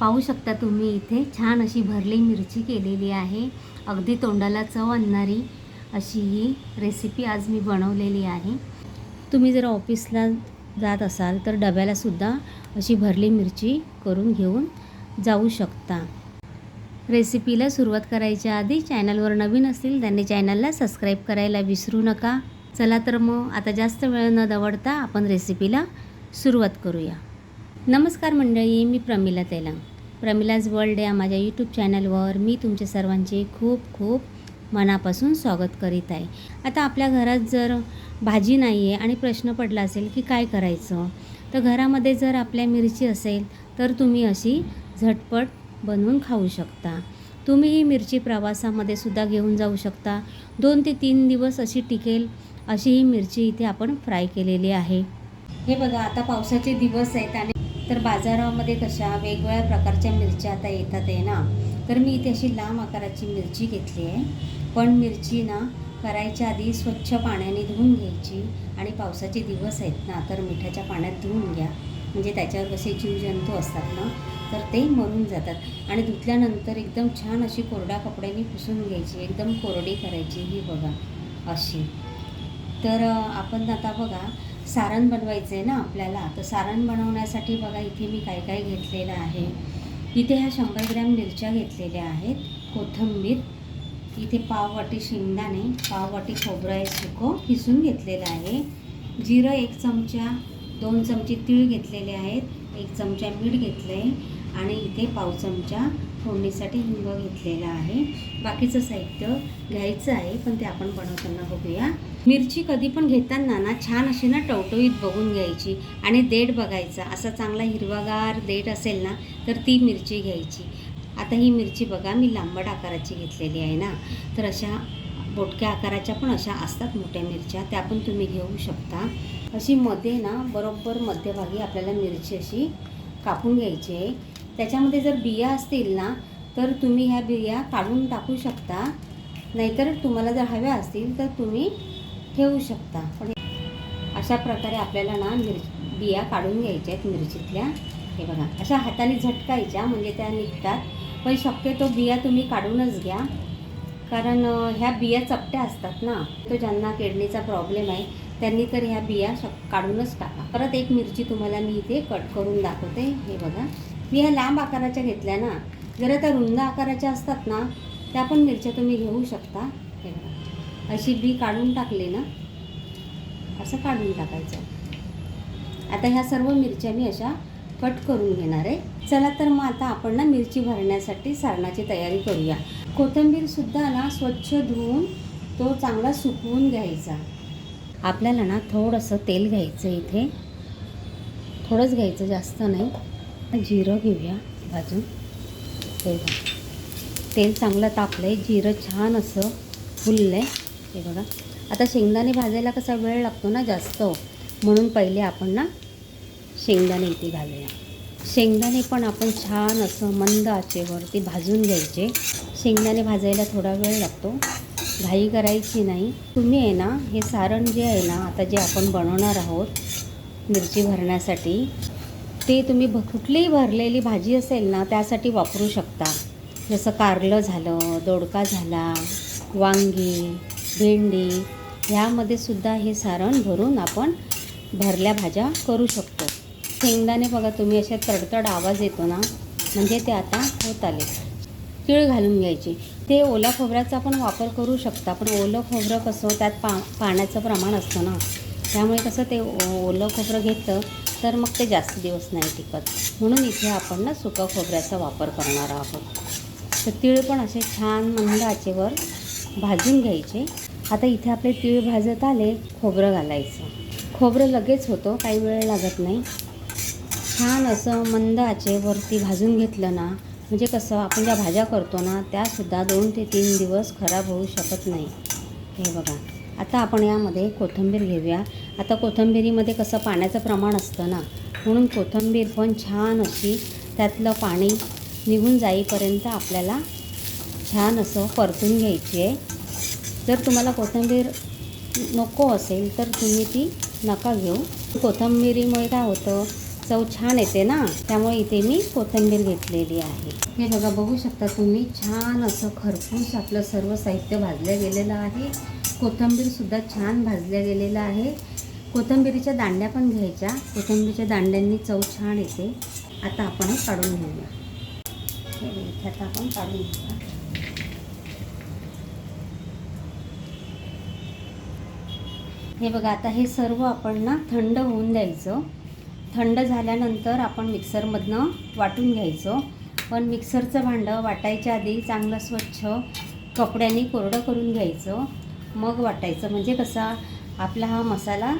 पाहू शकता तुम्ही इथे छान अशी भरली मिरची केलेली आहे. अगदी तोंडाला चव आणणारी अशी ही रेसिपी आज मी बनवलेली आहे. तुम्ही जर ऑफिसला जात असाल तर डब्यालासुद्धा अशी भरली मिरची करून घेऊन जाऊ शकता. रेसिपीला सुरुवात करायच्या आधी चॅनलवर नवीन असतील त्यांनी चॅनलला सबस्क्राईब करायला विसरू नका. चला तर मग आता जास्त वेळ न दवडता आपण रेसिपीला सुरुवात करूया. नमस्कार मंडळी मी प्रमिला तेलंग. प्रमिलाज वर्ल्ड या माझ्या यूट्यूब चॅनलवर मी तुमच्या सर्वांचे खूप खूप मनापासून स्वागत करीत आहे. आता आपल्या घरात जर भाजी नाही आहे आणि प्रश्न पडला असेल की काय करायचं तर घरामध्ये जर आपल्या मिरची असेल तर तुम्ही अशी झटपट बनवून खाऊ शकता. तुम्ही ही मिरची प्रवासामध्ये सुद्धा घेऊन जाऊ शकता. दोन ते तीन दिवस अशी टिकेल अशी ही मिरची इथे आपण फ्राय केलेली आहे. हे बघा आता पावसाचे दिवस आहेत आणि तर बाजारामध्ये कशा वेगवेगळ्या प्रकारच्या मिरच्या आता येतात आहे ना तर मी इथे अशी लांब आकाराची मिरची घेतली आहे. पण मिरची ना करायच्या आधी स्वच्छ पाण्याने धुवून घ्यायची आणि पावसाचे दिवस आहेत ना तर मिठाच्या पाण्यात धुवून घ्या. म्हणजे त्याच्यावर कसे जीवजंतू असतात ना तर ते मरून जातात. आणि धुतल्यानंतर एकदम छान अशी कोरड्या कपड्याने पुसून घ्यायची एकदम कोरडी करायची ही बघा अशी. तर आपण आता बघा सारण बनवायचं आहे ना आपल्याला तर सारण बनवण्यासाठी बघा इथे मी काय काय घेतलेलं आहे. इथे ह्या शंभर ग्रॅम मिरच्या घेतलेल्या आहेत कोथिंबीर इथे पाववाटी शेंगदाणे पाववाटी खोबरं आहे सुकं किसून घेतलेलं आहे. जिरं एक चमचा दोन चमचे तीळ घेतलेले आहेत एक चमचा मीठ घेतलं आहे आणि इथे पाव चमचा फोडणीसाठी हिंग घेतलेला आहे. बाकीचं साहित्य घ्यायचं आहे पण ते आपण बनवताना बघूया. मिरची कधी पण घेताना ना छान अशी ना टवटवीत बघून घ्यायची आणि देठ बघायचा. असा चांगला हिरवागार देठ असेल ना तर ती मिरची घ्यायची. आता ही मिरची बघा मी लांबट आकाराची घेतलेली आहे ना. तर अशा बोटक्या आकाराच्या पण अशा असतात मोठ्या मिरच्या. त्या पण तुम्ही घेऊ शकता. अशी मध्ये ना बरोबर मध्यभागी आपल्याला मिरची अशी कापून घ्यायची आहे. त्याच्यामध्ये जर बिया असतील ना तर तुम्ही ह्या बिया काढून टाकू शकता. नाहीतर तुम्हाला जर हव्या असतील तर तुम्ही ठेवू शकता. पण अशा प्रकारे आपल्याला ना मिर बिया काढून घ्यायच्या आहेत मिरचीतल्या. हे बघा अशा हाताने झटकायच्या म्हणजे त्या निघतात. पण शक्यतो बिया तुम्ही काढूनच घ्या. कारण ह्या बिया चपट्या असतात ना तो ज्यांना किडनीचा प्रॉब्लेम आहे त्यांनी तर ह्या बिया शक काढूनच टाका. परत एक मिरची तुम्हाला मी इथे कट करून दाखवते. हे बघा. मी ह्या लांब आकाराच्या घेतल्या ना जरा त्या रुंद आकाराच्या असतात ना त्या पण मिरच्या तुम्ही घेऊ शकता. हे बघा. अशी बी काढून टाकली ना असं काढून टाकायचं. आता ह्या सर्व मिरच्या मी अशा कट करून घेणार आहे. चला तर मग आता आपण ना मिरची भरण्यासाठी सारणाची तयारी करूया. कोथिंबीरसुद्धा ना स्वच्छ धुवून तो चांगला सुकवून घ्यायचा. आपल्याला ना थोडंसं तेल घ्यायचं इथे. थोडंच घ्यायचं जास्त नाही. जिरं घेऊया भाजून हे बघा. तेल चांगलं तापलं आहे जिरं छान असं फुललं आहे हे बघा. आता शेंगदाणे भाजायला कसा वेळ लागतो ना जास्त? म्हणून पहिले आपण ना शेंगदाणे इथे घालूया. शेंगदाणे पण आपण छान असं मंद आचेवरती भाजून घ्यायचे. शेंगदाणे भाजायला थोडा वेळ लागतो. घाई करायची नाही. तुम्ही आहे ना हे सारण जे आहे ना आता जे आपण बनवणार आहोत मिरची भरण्यासाठी ते तुम्ही भ कुठलीही भरलेली भाजी असेल ना त्यासाठी वापरू शकता. जसं कारलं झालं दोडका झाला वांगी भेंडी ह्यामध्ये सुद्धा हे सारण भरून आपण भरल्या भाज्या करू शकतो. शेंगदाणे बघा तुम्ही अशा तडतड आवाज येतो ना म्हणजे ते आता होत आले. तीळ घालून घ्यायची. ते ओला खोबऱ्याचा पण वापर करू शकता पण ओलं खोबरं कसं त्यात पा पाण्याचं प्रमाण असतं ना. त्यामुळे कसं ते ओलं खोबरं घेतलं तर मग ते जास्त दिवस नाही टिकत. म्हणून इथे आपण ना सुका खोबऱ्याचा वापर करणार आहोत. तर तिळ पण असे छान मंद आचेवर भाजून घ्यायचे. आता इथे आपले तिळ भाजत आले खोबरं घालायचं. खोबरं लगेच होतं काही वेळ लागत नाही. छान असं मंद आचेवरती भाजून घेतलं ना म्हणजे कसं आपण ज्या भाज्या करतो ना त्यासुद्धा दोन ते तीन दिवस खराब होऊ शकत नाही. हे बघा. आता आपण यामध्ये कोथिंबीर घेऊया. आता कोथिंबीरीमध्ये कसं पाण्याचं प्रमाण असतं ना म्हणून कोथिंबीर पण छान अशी त्यातलं पाणी निघून जाईपर्यंत आपल्याला छान असं परतून घ्यायची आहे. जर तुम्हाला कोथिंबीर नको असेल तर तुम्ही ती नका घेऊ. कोथिंबीरीमुळे काय होतं चव छान येते ना? त्यामुळे इथे मी कोथिंबीर घेतलेली आहे. हे बघा बघू शकता तुम्ही छान असं खरपूस आपलं सर्व साहित्य भाजलं गेलेलं आहे. कोथिंबीरसुद्धा छान भाजल्या गेलेलं आहे. कोथिंबीरीच्या दांड्या पण घ्यायच्या. कोथिंबीरच्या दांड्यांनी चव छान येते. आता आपण हे काढून घेऊया. हे आता आपण काढून घेऊया. हे बघा आता हे सर्व आपण ना थंड होऊन द्यायचं. थंड झाल्यानंतर आपण मिक्सरमधनं वाटून घ्यायचं. पण मिक्सरचं भांडं वाटायच्या आधी चांगलं स्वच्छ कपड्याने कोरडं करून घ्यायचं. मग वाटायचं म्हणजे कसा? आपला हा मसाला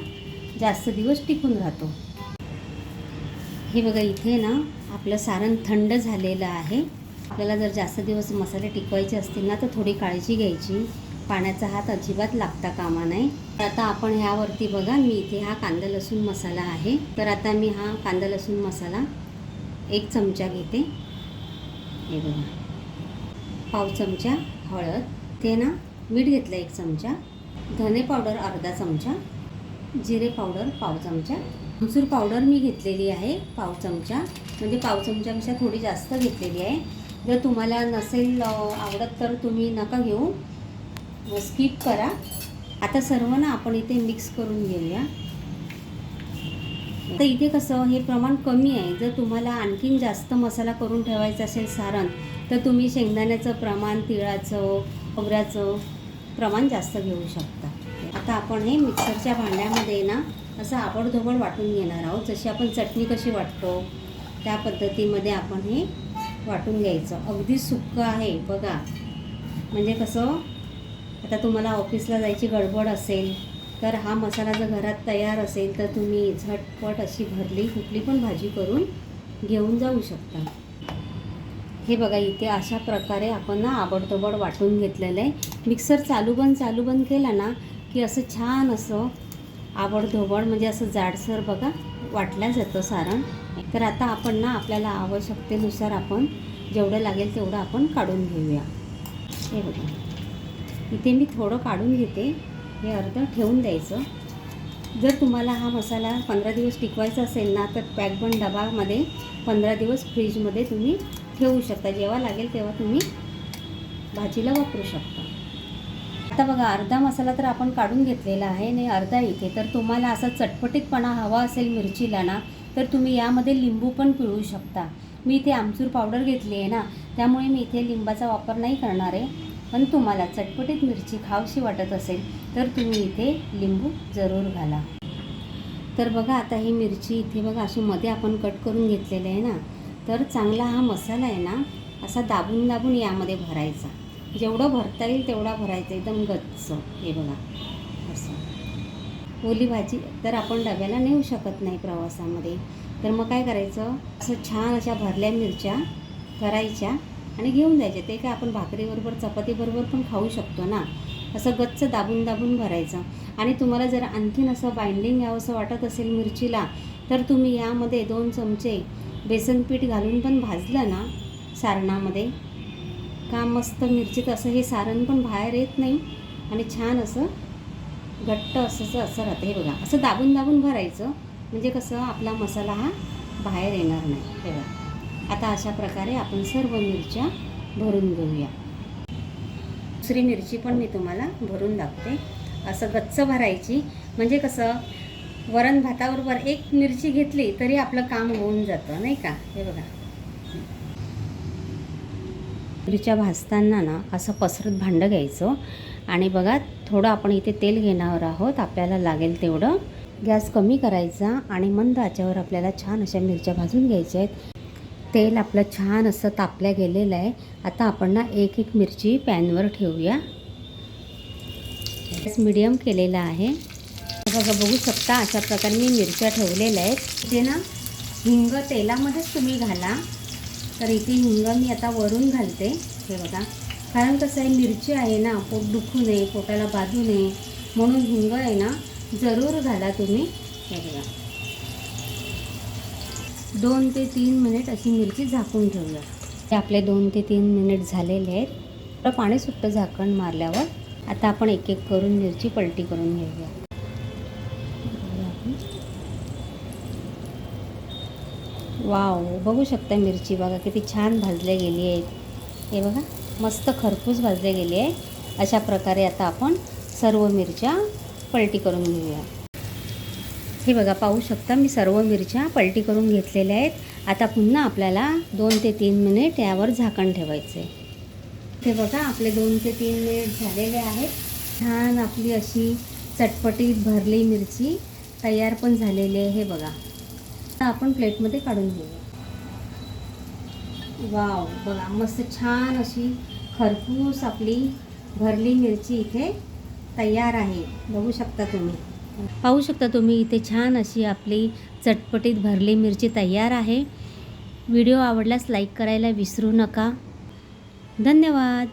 जास्त दिवस टिकून राहतो. हे बघा इथे ना आपलं सारण थंड झालेलं आहे. आपल्याला जर जास्त दिवस मसाले टिकवायचे असतील ना तर थोडी काळजी घ्यायची. पाण्याचा हात अजिबात लागता कामा नाही. तर आता आपण ह्यावरती बघा मी इथे हा कांदा लसूण मसाला आहे. तर आता मी हा कांदा लसूण मसाला एक चमचा घेते. हे बघा. पाव चमचा हळद ते ना मीठ घेतलं एक चमचा धने पावडर अर्धा चमचा जिरे पावडर पाव चमचा. मसूर पावडर मी घेतलेली आहे पाव चमचा. म्हणजे पाव चमच्यापेक्षा थोडी जास्त घेतलेली आहे. जर तुम्हाला नसेल आवडत तर तुम्ही नका घेऊ. स्किप करा. आता सर्व ना आपण इथे मिक्स करून घेऊया. तर इथे कसं हे प्रमाण कमी आहे. जर तुम्हाला आणखीन जास्त मसाला करून ठेवायचा असेल सारण तर तुम्ही शेंगदाण्याचं प्रमाण तिळाचं खोबऱ्याचं प्रमाण जास्त घेऊ शकता. आता आपण हे मिक्सरच्या भांड्यामध्ये ना असं आबडधोबड वाटून घेणार आहोत. जशी आपण चटणी कशी वाटतो त्या पद्धतीमध्ये आपण हे वाटून घ्यायचं. अगदी सुक्कं आहे बघा. म्हणजे कसं आता तुम्हाला ऑफिसला जायची गडबड असेल तर हा मसाला जर घरात तयार असेल तर तुम्ही झटपट अशी भरली कुठली पण भाजी करून घेऊन जाऊ शकता. हे बघा इथे अशा प्रकारे आपण ना आबडतोबड वाटून घेतलेलं आहे. मिक्सर चालू बंद चालू बंद केला ना की असं छान असं आबडधोबड म्हणजे असं जाडसर बघा वाटलं जातं सारण. तर आता आपण ना आपल्याला आवश्यकतेनुसार आपण जेवढं लागेल तेवढं आपण काढून घेऊया. हे बघा. इथे मी थोडं काढून घेते. हे अर्ध ठेवून द्यायचं. जर तुम्हाला हा मसाला पंधरा दिवस टिकवायचा असेल ना तर पॅकबंद डबामध्ये पंधरा दिवस फ्रीजमध्ये तुम्ही ठेवू शकता. जेव्हा लागेल तेव्हा तुम्ही भाजीला वापरू शकता. आता बघा अर्धा मसाला तर आपण काढून घेतलेला आहे आणि अर्धा इथे. तर तुम्हाला असा चटपटीतपणा हवा असेल मिरचीला ना तर तुम्ही यामध्ये लिंबू पण पिळू शकता. मी इथे आमचूर पावडर घेतली आहे ना त्यामुळे मी इथे लिंबाचा वापर नाही करणार आहे. पण तुम्हाला चटपटीत मिरची खावशी वाटत असेल तर तुम्ही इथे लिंबू जरूर घाला. तर बघा आता ही मिरची इथे बघा अशी मध्ये आपण कट करून घेतलेली आहे ना तर चांगला हा मसाला आहे ना असा दाबून दाबून यामध्ये भरायचा. जेवढं भरता येईल तेवढा भरायचा एकदम गच्च. हे बघा असं. ओली भाजी तर आपण डब्याला नेऊ शकत नाही प्रवासामध्ये. तर मग काय करायचं? असं छान अशा भरल्या मिरच्या करायच्या. आणि घेऊन जायचे. ते काय आपण भाकरीबरोबर चपातीबरोबर पण खाऊ शकतो ना. असं गच्च दाबून दाबून भरायचं. आणि तुम्हाला जर आणखीन असं बाइंडिंग यावंसं वाटत असेल मिरचीला तर तुम्ही यामध्ये दोन चमचे बेसन पीठ घालून पण भाजलं ना सारणामध्ये. का मस्त मिरचीत असं हे सारण पण बाहेर येत नाही. आणि छान असं घट्ट असं असं राहतं. हे बघा असं दाबून दाबून भरायचं. म्हणजे कसं आपला मसाला हा बाहेर येणार नाही. हे बघा. आता अशा प्रकारे आपण सर्व मिरच्या भरून घेऊया. दुसरी मिरची पण मी तुम्हाला भरून दाखते असं गच्च भरायची. म्हणजे कसं वरण भाताबरोबर एक मिरची घेतली तरी आपलं काम होऊन जातं नाही का? हे बघा. मिरच्या भाजताना ना असं पसरत भांडं घ्यायचं. आणि बघा थोडं आपण इथे तेल घेणार आहोत. आपल्याला लागेल तेवढं. गॅस कमी करायचा आणि मंद आच्यावर आपल्याला छान अशा मिरच्या भाजून घ्यायच्या आहेत. तेल आपलं छान असं तापल्या गेलेलं आहे. आता आपण ना एक एक मिरची पॅनवर ठेवूया. गॅस मिडियम केलेला आहे. बघा बघू शकता अशा प्रकारे मी मिरच्या ठेवलेल्या आहेत. ते ना हिंग तेलामध्येच तुम्ही घाला. तर इथे हिंग मी आता वरून घालते. हे बघा. कारण कसं आहे मिरची आहे ना पोट दुखू नये पोटाला बाजू नये. म्हणून हिंग आहे ना जरूर घाला तुम्ही. हे बघा. दोन ते तीन मिनिट अशी मिरची झाकून ठेवूया हे आपले दोन ते तीन मिनिट झालेले आहेत. तर पाणी सुट्टं झाकण मारल्यावर आता आपण एक एक करून मिरची पलटी करून घेऊया. वाव बघू शकता मिरची बघा किती छान भाजल्या गेली आहेत. हे बघा मस्त खरपूस भाजल्या गेली आहे. अशा प्रकारे आता आपण सर्व मिरच्या पलटी करून घेऊया. हे बघा पाहू शकता मी सर्व मिरच्या पलटी करून घेतलेल्या आहेत. आता पुन्हा आपल्याला दोन ते तीन मिनिट यावर झाकण ठेवायचं आहे हे बघा आपले दोन ते तीन मिनिट झालेले आहेत. छान आपली अशी चटपटीत भरली मिरची तयार पण झालेली आहे हे बघा. आता आपण प्लेटमध्ये काढून घेऊया. वाव बघा मस्त छान अशी खरपूस आपली भरली मिरची इथे तयार आहे. बघू शकता तुम्ही. पाहू शकता तुम्ही इथे छान अशी आपली चटपटीत भरली मिरची तयार आहे. व्हिडिओ आवडल्यास लाईक करायला विसरू नका. धन्यवाद.